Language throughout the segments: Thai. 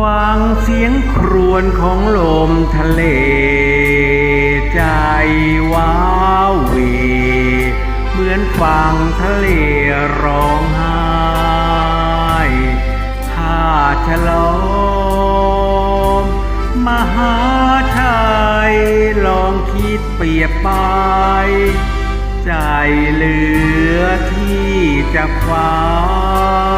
ฟังเสียงครวญของลมทะเล ใจว้าวเว เหมือนฟังทะเลร้องไห้ถ้าฉลอม มหาชัยลองคิดเปรียบไป ใจเหลือที่จะฝัน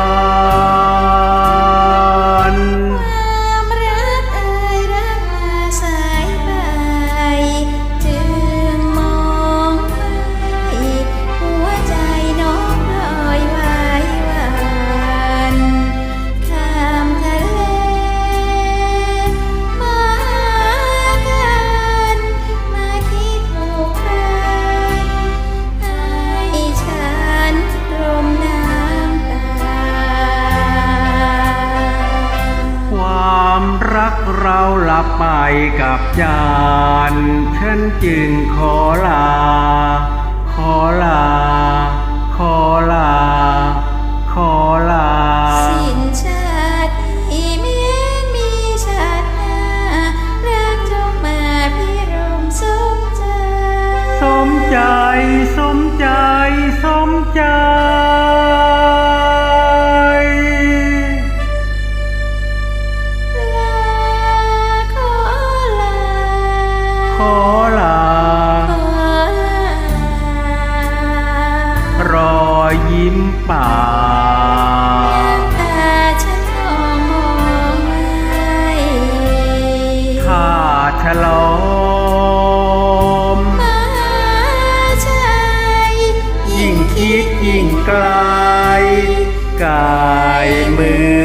กเราหลับไปกับจานฉันจึงขอลา ขอลา ขอลา ขอลา สิ้นชาติที่แม้นมีชาติหน้ารักจงมาพิรมสมใจ สมใจสมใจส อยยิ้มป่าตาฉันมองไม่ถ้าฉลอมมาชัยยิ่งคิดยิ่งไกลกายมือ